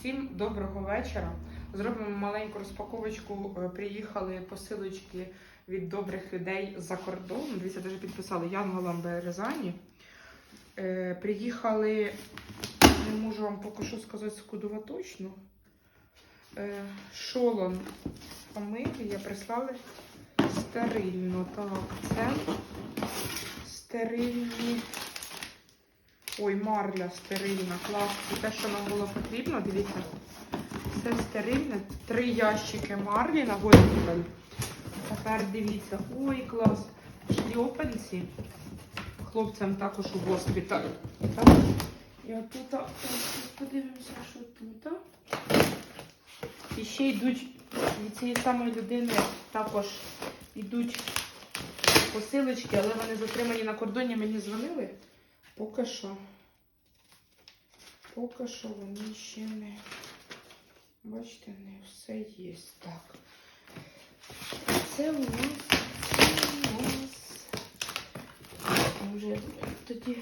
Всім доброго вечора. Зробимо маленьку розпаковочку. Е, Приїхали посилочки від добрих людей за кордон. Дивіться, даже підписали Янголам Березані. Е, Приїхали, не можу вам поки що сказати скудова точно. Е, Шолон фамилія прислали стерильно. Так, це стерильні. Ой, марля стерильна, клас. Це те, що нам було потрібно, дивіться. Все стерильне. Три ящики марлі на госпіталь. Тепер дивіться. Ой, клас. Шльопанці. Хлопцям також у госпіталь. Так. І отут, подивимося, що тут. І ще йдуть від цієї самої людини також йдуть посилочки, але вони затримані на кордоні, мені дзвонили. Поки що. Поки що вони ще не. Бачите, не все є. Так. Це у нас. Це у нас. Може тоді.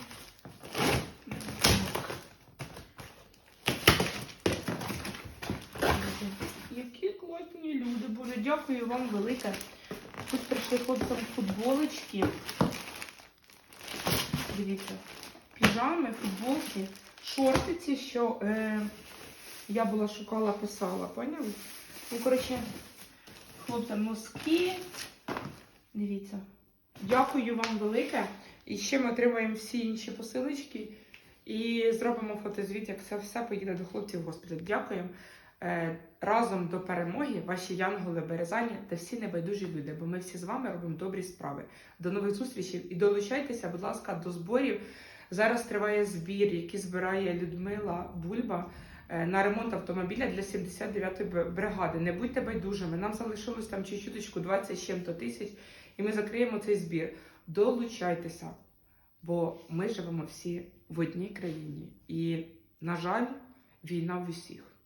Які класні люди. Боже, дякую вам велике. Тут прийшли хлопцям футболочки. Дивіться, піжами, футболки, шорти ці, що е, я була шукала, писала, поняли? Ну, коротше, хлопцям носки. Дивіться. Дякую вам велике. І ще ми отримаємо всі інші посилочки і зробимо фотозвіт, як це все поїде до хлопців в госпіталь. Дякуємо. Е, разом до перемоги ваші янголи березані та всі небайдужі люди, бо ми всі з вами робимо добрі справи. До нових зустрічей і долучайтеся, будь ласка, до зборів. Зараз триває збір, який збирає Людмила Бульба е, на ремонт автомобіля для 79-ї бригади. Не будьте байдужими. Нам залишилось там чуть-чуточку 20 з чим-то тисяч, і ми закриємо цей збір. Долучайтеся, бо ми живемо всі в одній країні. І, на жаль, війна в усіх.